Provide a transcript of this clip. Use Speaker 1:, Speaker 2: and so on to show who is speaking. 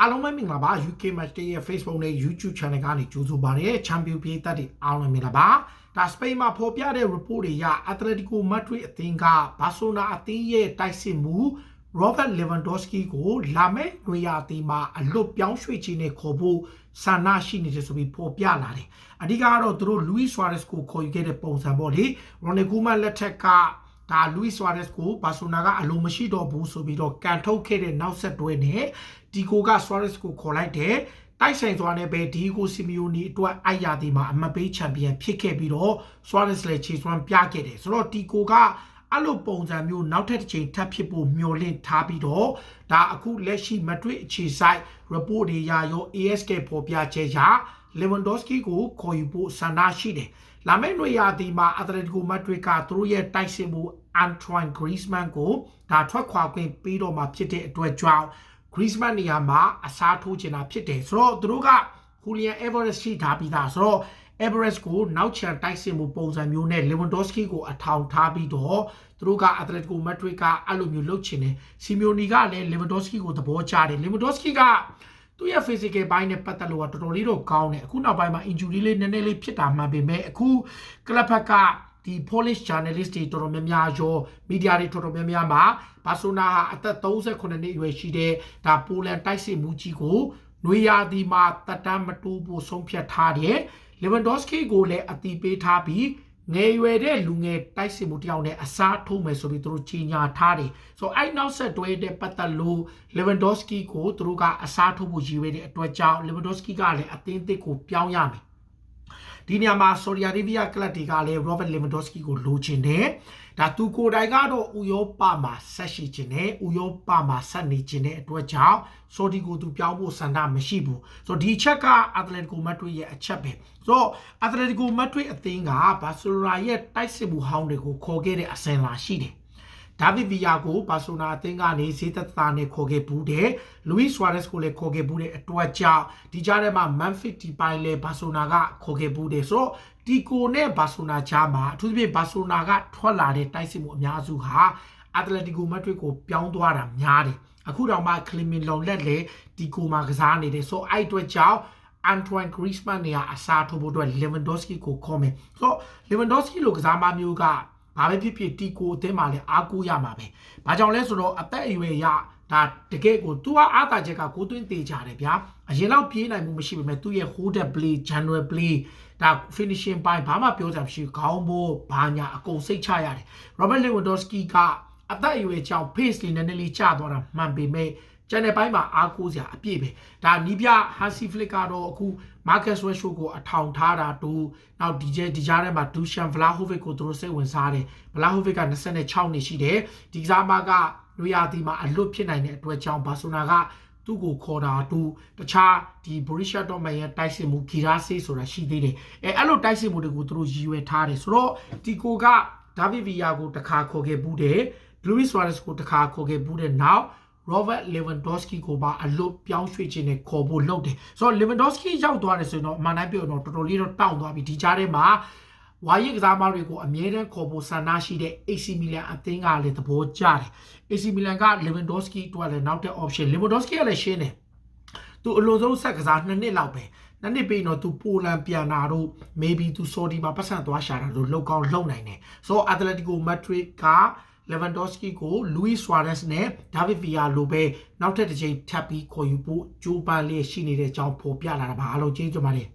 Speaker 1: အားလုံးပဲမင်္ဂလာပါ UK Match Day ရဲ့ Facebook နဲ့ YouTube Channel ကနေကြိုဆိုပါရစေ။ Champion ပြည်သက်တွေအားလုံးမင်္ဂလာပါ။ဒါစပိန်မှာဖော်ပြတဲ့ report တွေအရ Atletico Madrid အသင်းက Barcelona အသင်းရဲ့တိုက်စစ်မှု Robert Lewandowski ကိုလာမယ့်နွေရာသီမှာအလွတ်ပြောင်းရွှေ့ခြင်းနဲ့ခေါ်ဖို့ဆန္ဒရှိနေတယ်ဆိုပြီးဖော်ပြလာတယ်။အဓိကကတော့သူတို့ Luis Suarez ကိုခေါ်ယူခဲ့တဲ့ပုံစံပေါ့လေ။ Ronald Koeman လက်ထက်ကဒါ Luis Suarez ကိုဘာဆိုနာကအလိုမရှိတော့ဘူးဆိုပြီးတော့ကန်ထုတ်ခဲ့တဲ့နောက်ဆက်တွဲနဲ့ ဒီကိုက Suarez ကိုခေါ်လိုက်တယ်တိုက်ဆိုင်စွာနဲ့ပဲဒီကိုစီမီယိုနီအတွက်အိုက်ယာဒီမှာအမပေးချန်ပီယံဖြစ်ခဲ့ပြီးတော့ Suarez လည်းခြေစွမ်းပြခဲ့တယ်ဆိုတော့ဒီကိုကအဲ့လိုပုံစံမျိုးနောက်ထပ်တစ်ချိန်ထပ်ဖြစ်ဖို့မျှော်လင့်ထားပြီးတော့ဒါအခုလက်ရှိမက်ဒရစ်အခြေဆိုင် report တွေရရော ASK ပေါ်ပြချက်ရ Lewandowski ကိုခေါ်ယူဖို့ဆန္ဒရှိတယ်။လာမယ့်နွေရာသီမှာ Atletico Madrid ကသူတို့ရဲ့တိုက်စစ်မှု Antoine Griezmann ကိုဒါထွက်ခွာခွင့်ပေးတော့မှာဖြစ်တဲ့အတွက်ကြောင့် Griezmann နေရာမှာအစားထိုးချင်တာဖြစ်တယ်ဆိုတော့သူတို့က Julian Alvarez ရှိထားပြီးသားဆိုတော့ Alvarez ကိုနောက်ချန်တိုက်စစ်မှုပုံစံမျိုးနဲ့ Lewandowski ကိုအထောင်ထားပြီးတော့သူတို့က Atletico Madrid ကအဲ့လိုမျိုးလုပ်ချင်တယ် Simeone ကလည်း Lewandowski ကိုသဘောကျတယ် Lewandowski ကသူ့ရဲ့ physical ဘိုင်းနဲ့ပတ်သက်လို့ကတော်တော်လေးတော့ကောင်းတယ်အခုနောက်ပိုင်းမှာ injury လေးနည်းနည်းလေးဖြစ်တာမှန်ပေမဲ့အခု club ဘက်က ဒီ Polish journalist တွေတော်တော်များများရော media တွေတော်တော်များများမှာဘာဆိုနာဟာအသက်38နှစ်အရွယ်ရှိတဲ့ဒါပိုလန်တိုက်စစ်မှုကြီးကိုနွေရာသီမှာတက်တမ်းမတိုးဖို့ဆုံးဖြတ်ထားတယ် Lewandowski ကိုလည်းအတိပေးထားပြီးငယ်ရွယ်တဲ့လူငယ်တိုက်စစ်မှုတယောက်နဲ့အစားထိုးမယ်ဆိုပြီးသူတို့ကြီးညာထားတယ်ဆိုတော့အဲ့နောက်ဆက်တွဲတဲ့ပတ်သက်လို့ Lewandowski ကိုသူတို့ကအစားထိုးဖို့ရည်ရွယ်တဲ့အတွက်ကြောင့် Lewandowski ကလည်းအသင်းသစ်ကိုပြောင်းရမယ် ဒီနေရာမှာ Saudi Arabia ကလပ်တွေကလည်း Robert Lewandowski ကိုလိုချင်တယ်။ဒါသူကိုယ်တိုင်ကတော့ဥရောပမှာဆက်ရှိခြင်းနဲ့ဥရောပမှာဆက်နေခြင်းတဲ့အတွက်ကြောင့် Saudi ကိုသူပြောင်းဖို့ဆန္ဒမရှိဘူး။ဆိုတော့ဒီချက်က Atletico Madrid ရဲ့အချက်ပဲ။ဆိုတော့ Atletico Madrid အသင်းက Barcelona ရဲ့တိုက်စစ်မှုဟောင်းတွေကိုခေါ်ခဲ့တဲ့အစင်လာရှိတယ်။ ဒါဗစ်ဗီယာကိုဘာဆိုနာအသင်းကနေဈေးသက်သာနဲ့ခေါ်ခဲ့ဘူးတဲ့လူးဝီဆွာရက်စ်ကိုလည်းခေါ်ခဲ့ဘူးတဲ့အတွက်ကြောင့်ဒီကြားထဲမှာမန်ဖစ်တီပိုင်းလည်းဘာဆိုနာကခေါ်ခဲ့ဘူးတဲ့ဆိုတော့ဒီကိုနဲ့ဘာဆိုနာကြားမှာအထူးသဖြင့်ဘာဆိုနာကထွက်လာတဲ့တိုက်စစ်မှုအများစုဟာအက်တလက်တီကိုမက်ဒရစ်ကိုပြောင်းသွားတာများတယ်အခုတော့မှကလီမင်လွန်လက်လည်းဒီကိုမှာကစားနေတယ်ဆိုတော့အဲ့အတွက်ကြောင့် Antoine Griezmann နေရာအစားထိုးဖို့အတွက် Lewandowski ကိုခေါ်မယ်ဆိုတော့ Lewandowski လိုကစားမမျိုးက ဘာပဲဖြစ်ဖြစ်တီကိုအသင်းမှာလည်းအားကိုးရမှာပဲ။ဘာကြောင့်လဲဆိုတော့အသက်အရွယ်ရဒါတကယ်ကိုသူကအားတာချက်ကကိုသွင်းသေးကြတယ်ဗျာ။အရင်တော့ပြေးနိုင်မှုမရှိပေမဲ့သူ့ရဲ့ hold up play general play ဒါ finishing ပိုင်းဘာမှပြောစရာမရှိဘူး။ခေါင်းဘောဘာညာအကုန်စိတ်ချရတယ်။ Robert Lewandowski ကအသက်အရွယ်ကြောင့် pace လေးနည်းနည်းလေးကျသွားတာမှန်ပေမဲ့ ကျန်တဲ့ဘိုင်းမှာအားကိုးစရာအပြည့်ပဲဒါနီးပြ Hansi Flick ကတော့အခု Marcus Rashford ကိုအထောင်ထားတာတူနောက် DJ ဒီကြားထဲမှာ Dusan Vlahovic ကိုသူတို့စိတ်ဝင်စားတယ် Vlahovic က26နှစ်ရှိတယ်ဒီကစားမကလူရတီမှာအလွတ်ဖြစ်နိုင်တဲ့အတွက်ကြောင့်ဘာဆိုနာကသူ့ကိုခေါ်တာတူတခြားဒီ Borussia Dortmund ရဲ့တိုက်စစ်မှုဂီရာဆေးဆိုတာရှိသေးတယ်အဲအဲ့လိုတိုက်စစ်မှုတွေကိုသူတို့ရည်ရွယ်ထားတယ်ဆိုတော့ဒီကိုကဒါဗစ်ဗီယာကိုတခါခေါ်ခဲ့ဘူးတယ် Luis Suarez ကိုတခါခေါ်ခဲ့ဘူးတယ်နောက် Robert Lewandowski ကိုပါအလွတ်ပြောင်းရွှေ့ခြင်းနဲ့ခေါ်ဖို့လုပ်တယ်ဆိုတော့ Lewandowski ရောက်သွားတယ်ဆိုရင်တော့အမှန်တိုင်းပြောတော့တော်တော်လေးတော့တောင့်သွားပြီဒီကြားထဲမှာဝါရစ်ကစားမတွေကိုအမြဲတမ်းခေါ်ဖို့ဆန္ဒရှိတဲ့ AC Milan အသင်းကလည်းသဘောကျတယ် AC Milan က Lewandowski အတွက်လည်းနောက်တဲ့ option Lewandowski ကလည်းရှင်းတယ်သူအလိုဆုံးဆက်ကစားနှစ်နှစ်လောက်ပဲနှစ်နှစ်ပြီးတော့သူပိုလန်ပြန်လာတော့ maybe သူ Saudi မှာပတ်စံသွားရှာတာလို့လောက်ကောင်းလုံနိုင်တယ်ဆိုတော့ Atletico Madrid က Lewandowski ကို Luis Suarez နဲ့ David Villa လိုပဲနောက်ထပ်တစ်ချိန်ထပ်ပြီးခေါ်ယူဖို့ကြိုးပမ်းလျက်ရှိနေတဲ့အကြောင်းဖော်ပြလာတာပါအားလုံးကျေးဇူးတင်ပါတယ်